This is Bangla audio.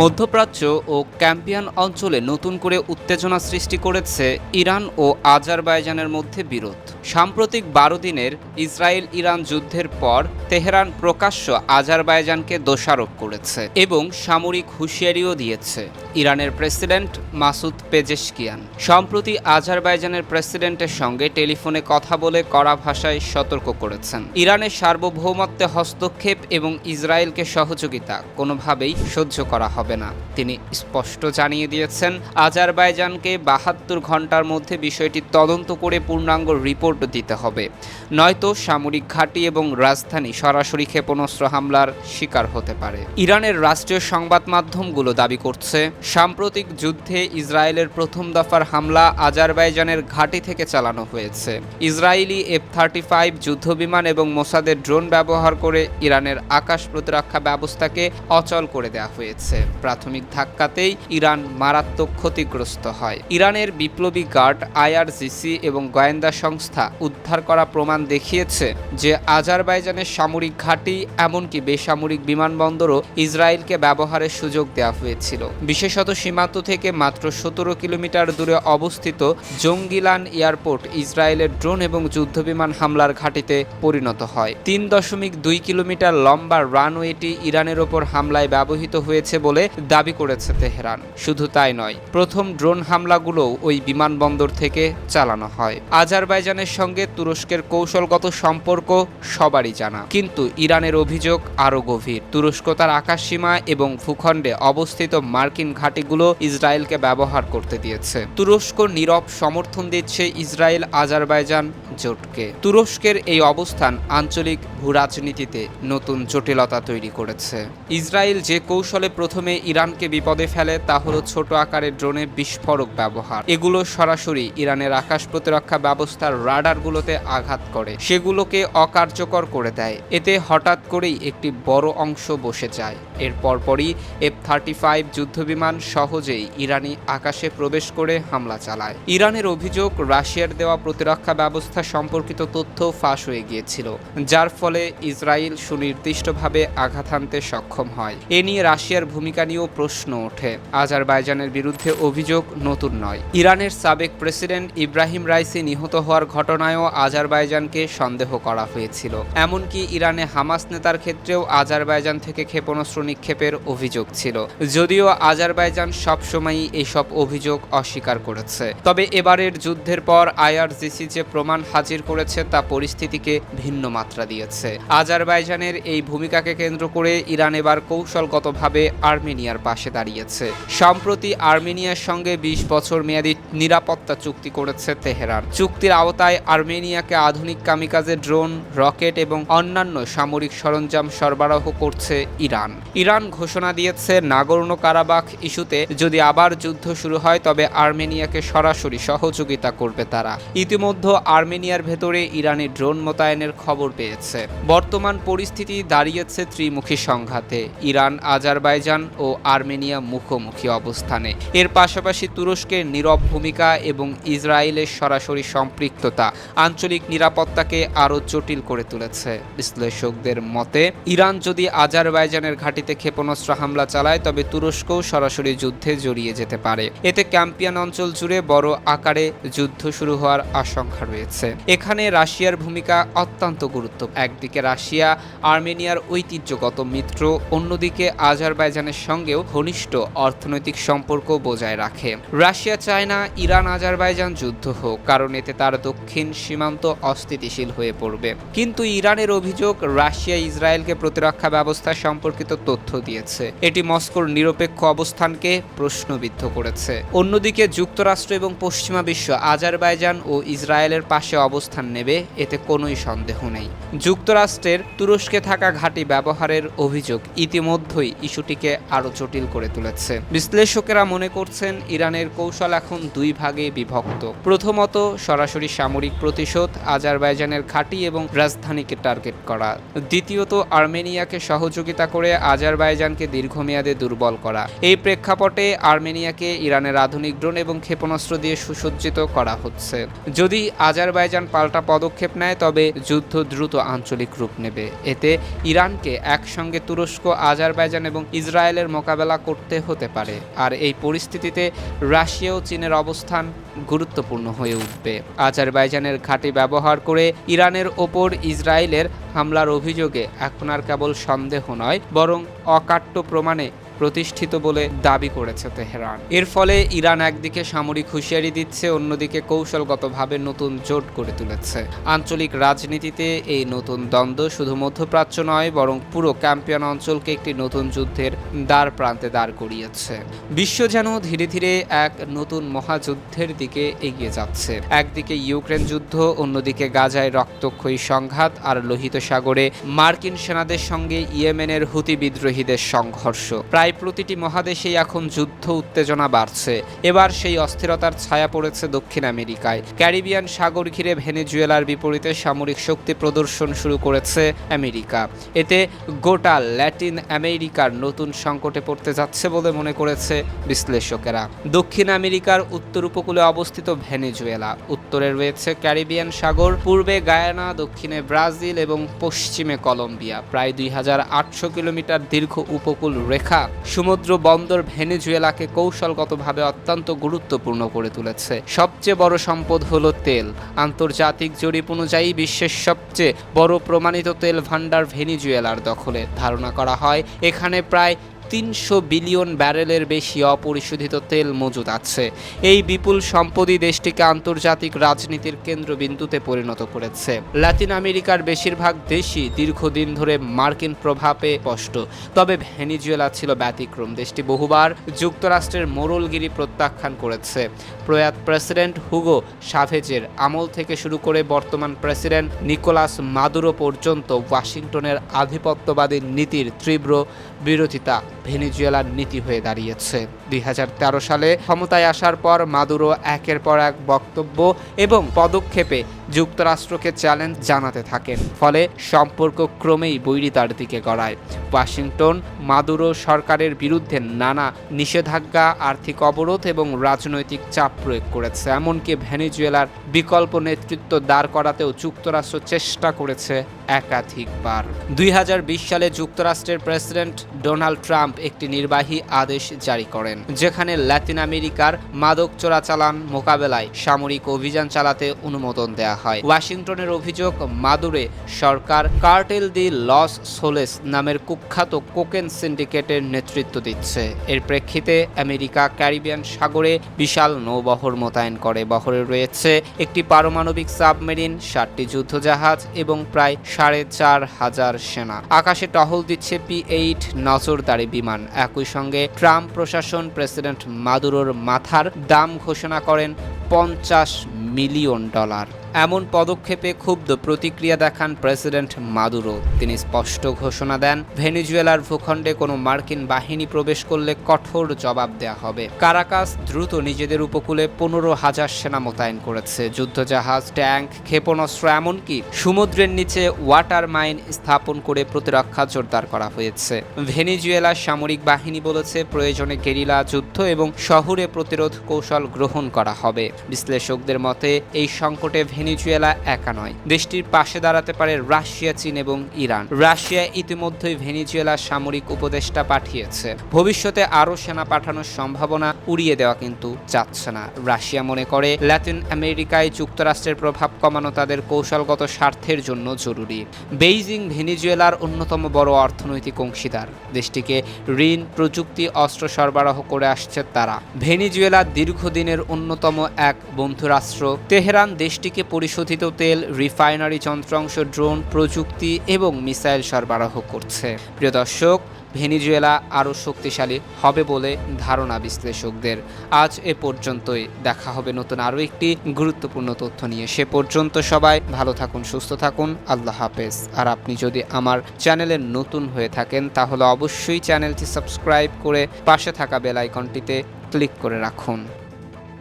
মধ্যপ্রাচ্য ও ক্যাম্পিয়ান অঞ্চলে নতুন করে উত্তেজনা সৃষ্টি করেছে ইরান ও আজারবাইজানের মধ্যে বিরোধ। সাম্প্রতিক বারো দিনের ইসরায়েল ইরান যুদ্ধের পর তেহরান প্রকাশ্য আজারবাইজানকে দোষারোপ করেছে এবং সামরিক হুঁশিয়ারিও দিয়েছে। ইরানের প্রেসিডেন্ট মাসুদ পেজেশকিয়ান। সম্প্রতি আজারবাইজানের প্রেসিডেন্টের সঙ্গে টেলিফোনে কথা বলে কড়া ভাষায় সতর্ক করেছেন। ইরানের সার্বভৌমত্বে হস্তক্ষেপ এবং ইসরায়েলকে সহযোগিতা কোনোভাবেই সহ্য করা হবে না। তিনি স্পষ্ট জানিয়ে দিয়েছেন, আজারবাইজানকে বাহাত্তর ঘণ্টার মধ্যে বিষয়টি তদন্ত করে পূর্ণাঙ্গ রিপোর্ট দিতে হবে। নয়তো সামরিক ঘাঁটি এবং রাজধানী সরাসরি ক্ষেপণাস্ত্র হামলার শিকার হতে পারে। ইরানের রাষ্ট্রীয় সংবাদ মাধ্যমগুলো দাবি করছে সাম্প্রতিক যুদ্ধে ইসরায়েলের প্রথম দফার হামলা আজারবাইজানের ঘাঁটি থেকে চালানো হয়েছে। ইসরায়েলি এফ থার্টি ফাইভ যুদ্ধবিমান এবং মোসাদের ড্রোন ব্যবহার করে ইরানের আকাশ প্রতিরক্ষা ব্যবস্থাকে অচল করে দেওয়া হয়েছে। প্রাথমিক ধাক্কাতেই ইরান মারাত্মক ক্ষতিগ্রস্ত হয়। ইরানের বিপ্লবী গার্ড আইআরজিসি এবং গোয়েন্দা সংস্থা উদ্ধার করা প্রমাণ দেখিয়েছে যে আজারবাইজানের সামরিক ঘাঁটি, এমনকি বেসামরিক বিমানবন্দরও ইসরায়েলকে ব্যবহারের সুযোগ দেওয়া হয়েছিল। বিশেষত সীমান্ত থেকে মাত্র সতেরো কিলোমিটার দূরে অবস্থিত জঙ্গিলান এয়ারপোর্ট ইসরায়েলের ড্রোন এবং যুদ্ধবিমান হামলার ঘাঁটিতে পরিণত হয়। তিন দশমিক দুই কিলোমিটার লম্বা রানওয়েটি ইরানের ওপর হামলায় ব্যবহৃত হয়েছে বলে দাবি করেছে তেহরান। শুধু তাই নয়, প্রথম ড্রোন হামলাগুলোও ওই বিমানবন্দর থেকে চালানো হয়। আজারবাইজানের সঙ্গে তুরস্কের কৌশলগত সম্পর্ক সবারই জানা। কিন্তু ইরানের অভিযোগ আরও গভীর। তুরস্ক তার আকাশসীমা এবং ভূখণ্ডে অবস্থিত মার্কিন ঘাঁটিগুলো ইসরায়েলকে ব্যবহার করতে দিয়েছে। তুরস্ক নীরব সমর্থন দিচ্ছে ইসরায়েল আজারবাইজান জোটকে। তুরস্কের এই অবস্থান আঞ্চলিক ভূরাজনীতিতে নতুন জটিলতা তৈরি করেছে। ইসরায়েল যে কৌশলে প্রথমে ইরানকে বিপদে ফেলে, তা হলো ছোট আকারের ড্রোনে বিস্ফোরক ব্যবহার। এগুলো সরাসরি ইরানের আকাশ প্রতিরক্ষা ব্যবস্থার রাডারগুলোতে আঘাত করে। সেগুলোকে অকার্যকর করে দেয়। এতে হঠাৎ করেই একটি বড় অংশ বসে যায়। এর পরপরই এফ থার্টি ফাইভ যুদ্ধবিমান সহজেই ইরানি আকাশে প্রবেশ করে হামলা চালায়। ইরানের অভিযোগ, রাশিয়ার দেওয়া প্রতিরক্ষা ব্যবস্থা সম্পর্কিত তথ্য ফাঁস হয়ে গিয়েছিল, যার ফলে ইসরায়েল সুনির্দিষ্টভাবে আঘাত হানতে সক্ষম হয়। এ নিয়ে রাশিয়ার ভূমিকা নিয়েও প্রশ্ন ওঠে। আজারবাইজানের বিরুদ্ধে অভিযোগ নতুন নয়। ইরানের সাবেক প্রেসিডেন্ট ইব্রাহিম রাইসি নিহত হওয়ার ঘটনায়ও আজারবাইজানকে সন্দেহ করা হয়েছিল। এমনকি ইরানে হামাস নেতার ক্ষেত্রেও আজারবাইজান থেকে ক্ষেপণাস্ত্র নিক্ষেপের অভিযোগ ছিল। যদিও আজারবাইজান সবসময়ই এইসব অভিযোগ অস্বীকার করেছে। তবে এবারের যুদ্ধের পর আইআরজিসি যে প্রমাণ হাজির করেছে তা পরিস্থিতিকে ভিন্ন মাত্রা দিয়েছে। আজারবাইজানের এই ভূমিকাকে কেন্দ্র করে ইরান এবার কৌশলগতভাবে আর্মেনিয়ার পাশে দাঁড়িয়েছে। সম্প্রতি আর্মেনিয়ার সঙ্গে বিশ বছর মেয়াদী নিরাপত্তা চুক্তি করেছে তেহরান। চুক্তির আওতায় আর্মেনিয়াকে আধুনিক কামিকাজে ড্রোন, রকেট এবং অন্যান্য সামরিক সরঞ্জাম সরবরাহ করছে ইরান। ইরান ঘোষণা দিয়েছে নাগর্ণ কারাবাখ ইস্যুতে যদি আবার যুদ্ধ শুরু হয়, তবে আর্মেনিয়াকে সরাসরি সহযোগিতা করবে তারা। ইতিমধ্যে আর্মেনিয়ার ভেতরে ইরানি ড্রোন মোতায়েনের খবর পেয়েছে। বর্তমান পরিস্থিতি দাঁড়িয়েছে ত্রিমুখী সংঘাতে। ইরান, আজারবাইজান ও আর্মেনিয়া মুখোমুখি অবস্থানে। এর পাশাপাশি তুরস্কের নীরব ভূমিকা এবং ইসরায়েলের সরাসরি সম্পৃক্ততা আঞ্চলিক নিরাপত্তাকে আরও জটিল করে তুলেছে। বিশ্লেষকদের মতে, ইরান যদি আজারবাইজানের ঘাঁটিতে ক্ষেপণাস্ত্র হামলা চালায়, তবে তুরস্কও সরাসরি যুদ্ধে জড়িয়ে যেতে পারে। এতে ক্যাম্পিয়ান অঞ্চল জুড়ে বড় আকারে যুদ্ধ শুরু হওয়ার আশঙ্কা রয়েছে। এখানে রাশিয়ার ভূমিকা অত্যন্ত গুরুত্ব একদিকে রাশিয়া, আর্মেনিয়ার ঐতিহ্যগত মিত্র, অন্যদিকে আজারবাইজানের সঙ্গেও ঘনিষ্ঠ অর্থনৈতিক সম্পর্ক বজায় রাখে। রাশিয়া চায় না ইরান, আজারবাইজান যুদ্ধ হোক, কারণ এতে তার দক্ষিণ সীমান্ত অস্থিতিশীল হয়ে পড়বে। কিন্তু ইরানের অভিযোগ, রাশিয়া ইসরায়েলকে প্রতিরক্ষা ব্যবস্থা সম্পর্কিত তথ্য দিয়েছে। এটি মস্কোর নিরপেক্ষ অবস্থানকে প্রশ্নবিদ্ধ করেছে। অন্যদিকে যুক্তরাষ্ট্র এবং পশ্চিমা বিশ্ব আজারবাইজান ও ইসরায়েলের পাশে অবস্থান নেবে, এতে কোনোই সন্দেহ নেই। যুক্তরাষ্ট্রের তুরস্কে থাকা ঘাঁটি ব্যবহারের অভিযোগ ইতিমধ্যেই ইস্যুটিকে আরও জটিল করে তুলেছে। বিশ্লেষকেরা মনে করছেন, ইরানের কৌশল এখন দুই ভাগে বিভক্ত। প্রথমত, সরাসরি সামরিক প্রতিশোধ, আজারবাইজানের ঘাঁটি এবং রাজধানীকে টার্গেট করা। দ্বিতীয়ত, আর্মেনিয়াকে সহযোগিতা করে আজারবাইজানকে দীর্ঘমেয়াদে দুর্বল করা। এই প্রেক্ষাপটে আর্মেনিয়াকে ইরানের আধুনিক ড্রোন এবং ক্ষেপণাস্ত্র দিয়ে সুসজ্জিত করা হচ্ছে। যদি আজারবাইজান পাল্টা পদক্ষেপ নেয়, তবে যুদ্ধ দ্রুত আঞ্চলিক রূপ নেবে। এতে ইরানকে একসঙ্গে তুরস্ক, আজারবাইজান এবং ইসরায়েলের মোকাবেলা করতে হতে পারে। আর এই পরিস্থিতিতে রাশিয়া ও চীনের অবস্থান গুরুত্বপূর্ণ হয়ে উঠবে। আজারবাইজানের ঘাঁটি ব্যবহার করে ইরানের ওপর ইসরায়েলের হামলার অভিযোগে এখন আর কেবল সন্দেহ নয়, বরং অকাট্য প্রমাণে প্রতিষ্ঠিত বলে দাবি করেছে তেহরান। এর ফলে ইরান একদিকে সামরিক হুঁশিয়ারি দিচ্ছে, অন্যদিকে কৌশলগতভাবে নতুন জোট গড়ে তুলেছে। আঞ্চলিক রাজনীতিতে এই নতুন দ্বন্দ্ব শুধু মধ্যপ্রাচ্য নয়, বরং পুরো ক্যাম্পিয়ন অঞ্চলকে একটি নতুন যুদ্ধের দ্বার প্রান্তে দাঁড় করিয়েছে। বিশ্ব যেন ধীরে ধীরে এক নতুন মহাযুদ্ধের দিকে এগিয়ে যাচ্ছে। একদিকে ইউক্রেন যুদ্ধ, অন্যদিকে গাজায় রক্তক্ষয়ী সংঘাত আর লোহিত সাগরে মার্কিন সেনাদের সঙ্গে ইয়েমেনের হুতি বিদ্রোহীদের সংঘর্ষ। প্রায় প্রতিটি মহাদেশেই এখন যুদ্ধ উত্তেজনা বাড়ছে। এবার সেই অস্থিরতার ছায়া পড়েছে দক্ষিণ আমেরিকায়। ক্যারিবিয়ান সাগর ঘিরে ভেনেজুয়েলার বিপরীতে সামরিক শক্তি প্রদর্শন শুরু করেছে আমেরিকা। এতে গোটা ল্যাটিন আমেরিকার নতুন সংকটে পড়তে যাচ্ছে বলে মনে করেছে বিশ্লেষকেরা। দক্ষিণ আমেরিকার উত্তর উপকূলে অবস্থিত ভেনেজুয়েলা। উত্তরে রয়েছে ক্যারিবিয়ান সাগর, পূর্বে গায়ানা, দক্ষিণে ব্রাজিল এবং পশ্চিমে কলম্বিয়া। প্রায় দুই হাজার আটশো কিলোমিটার দীর্ঘ উপকূল রেখা সমুদ্র বন্দর ভেনেজুয়েলাকে কৌশলগতভাবে অত্যন্ত গুরুত্বপূর্ণ করে তুলেছে। সবচেয়ে বড় সম্পদ হল তেল। আন্তর্জাতিক জরিপ অনুযায়ী বিশ্বের সবচেয়ে বড় প্রমাণিত তেল ভান্ডার ভেনিজুয়েলার দখলে। ধারণা করা হয়, এখানে প্রায় তিনশো বিলিয়ন ব্যারেলের বেশি অপরিশোধিত তেল মজুদ আছে। এই বিপুল সম্পদই দেশটিকে আন্তর্জাতিক রাজনীতির কেন্দ্রবিন্দুতে পরিণত করেছে। লাতিন আমেরিকার বেশিরভাগ দেশই দীর্ঘদিন ধরে মার্কিন প্রভাবে স্পষ্ট। তবে ভেনিজুয়েলা ছিল ব্যতিক্রম। দেশটি বহুবার যুক্তরাষ্ট্রের মোরলগিরি প্রত্যাখ্যান করেছে। প্রয়াত প্রেসিডেন্ট হুগো সাভেজের আমল থেকে শুরু করে বর্তমান প্রেসিডেন্ট নিকোলাস মাদুরো পর্যন্ত ওয়াশিংটনের আধিপত্যবাদী নীতির তীব্র বিরোধিতা ভেনিজুয়েলার নীতি হয়ে দাঁড়িয়েছে। দুই হাজার তেরো সালে ক্ষমতায় আসার পর মাদুরো একের পর এক বক্তব্য এবং পদক্ষেপে যুক্তরাষ্ট্রকে চ্যালেঞ্জ জানাতে থাকেন। ফলে সম্পর্ক ক্রমেই বৈরিতার দিকে গড়ায়। ওয়াশিংটন, মাদুরো সরকারের বিরুদ্ধে নানা নিষেধাজ্ঞা, আর্থিক অবরোধ এবং রাজনৈতিক চাপ প্রয়োগ করেছে। এমনকি ভেনিজুয়েলার বিকল্প নেতৃত্ব দাঁড় করাতেও যুক্তরাষ্ট্র চেষ্টা করেছে একাধিকবার। দুই হাজার বিশ সালে যুক্তরাষ্ট্রের প্রেসিডেন্ট ডোনাল্ড ট্রাম্প একটি নির্বাহী আদেশ জারি করেন। যেখানে ল্যাতিন আমেরিকার মাদক চোরাচালান মোকাবেলায় সামরিক অভিযান চালাতে অনুমোদন দেয়া হয়। ওয়াশিংটনের অভিযোগ, মাদুরে সরকার কার্টেল দি লস সোলেস নামের কুখ্যাত কোকেন সিন্ডিকেটের নেতৃত্ব দিচ্ছে। এর প্রেক্ষিতে আমেরিকা ক্যারিবিয়ান সাগরে বিশাল নৌবহর মোতায়েন করে। বহরে রয়েছে একটি পারমাণবিক সাবমেরিন, সাতটি যুদ্ধজাহাজ এবং প্রায় সাড়ে চার হাজার সেনা। আকাশে টহল দিচ্ছে পি এইট নজরদারি বিমান। একই সঙ্গে ট্রাম্প প্রশাসন প্রেসিডেন্ট মাদুরোর মাথার দাম ঘোষণা করেন পঞ্চাশ মিলিয়ন ডলার। এমন পদক্ষেপে ক্ষুব্ধ প্রতিক্রিয়া দেখান প্রেসিডেন্ট মাদুরো। তিনি স্পষ্ট ঘোষণা দেন, ভেনিজুয়েলার ভূখণ্ডে কোনো মার্কিন বাহিনী প্রবেশ করলে কঠোর জবাব দেয়া হবে। কারাকাস দ্রুত নিজেদের উপকূলে পনেরো হাজার সেনা মোতায়েন করেছে। যুদ্ধজাহাজ, ট্যাঙ্ক, ক্ষেপণাস্ত্র এমনকি সমুদ্রের নিচে ওয়াটার মাইন স্থাপন করে প্রতিরক্ষা জোরদার করা হয়েছে। ভেনিজুয়েলার সামরিক বাহিনী বলেছে, প্রয়োজনে গেরিলা যুদ্ধ এবং শহরে প্রতিরোধ কৌশল গ্রহণ করা হবে। বিশ্লেষকদের মতে, এই সংকটে ভেনিজুয়েলা একা নয়। দেশটির পাশে দাঁড়াতে পারে রাশিয়া, চীন এবং ইরান। রাশিয়া ইতিমধ্যেই ভেনিজুয়েলার সামরিক উপদেষ্টা পাঠিয়েছে। ভবিষ্যতে আরও সেনা পাঠানোর সম্ভাবনা উড়িয়ে দেওয়া কিন্তু যাচ্ছে না। রাশিয়া মনে করে, ল্যাটিন আমেরিকায় যুক্তরাষ্ট্রের প্রভাব কমানো তাদের কৌশলগত স্বার্থের জন্য জরুরি। বেইজিং ভেনিজুয়েলার অন্যতম বড় অর্থনৈতিক অংশীদার। দেশটিকে ঋণ, প্রযুক্তি, অস্ত্র সরবরাহ করে আসছে তারা। ভেনিজুয়েলা দীর্ঘদিনের অন্যতম এক বন্ধুরাষ্ট্র। তেহরান দেশটিকে পরিশোধিত তেল, রিফাইনারি যন্ত্রাংশ, ড্রোন, প্রযুক্তি এবং মিসাইল সরবরাহ করছে। প্রিয় দর্শক, ভেনিজুয়েলা আরও শক্তিশালী হবে বলে ধারণা বিশ্লেষকদের। আজ এ পর্যন্তই। দেখা হবে নতুন আরও একটি গুরুত্বপূর্ণ তথ্য নিয়ে। সে পর্যন্ত সবাই ভালো থাকুন, সুস্থ থাকুন। আল্লাহ হাফেজ। আর আপনি যদি আমার চ্যানেলে নতুন হয়ে থাকেন, তাহলে অবশ্যই চ্যানেলটি সাবস্ক্রাইব করে পাশে থাকা বেল আইকনটিতে ক্লিক করে রাখুন।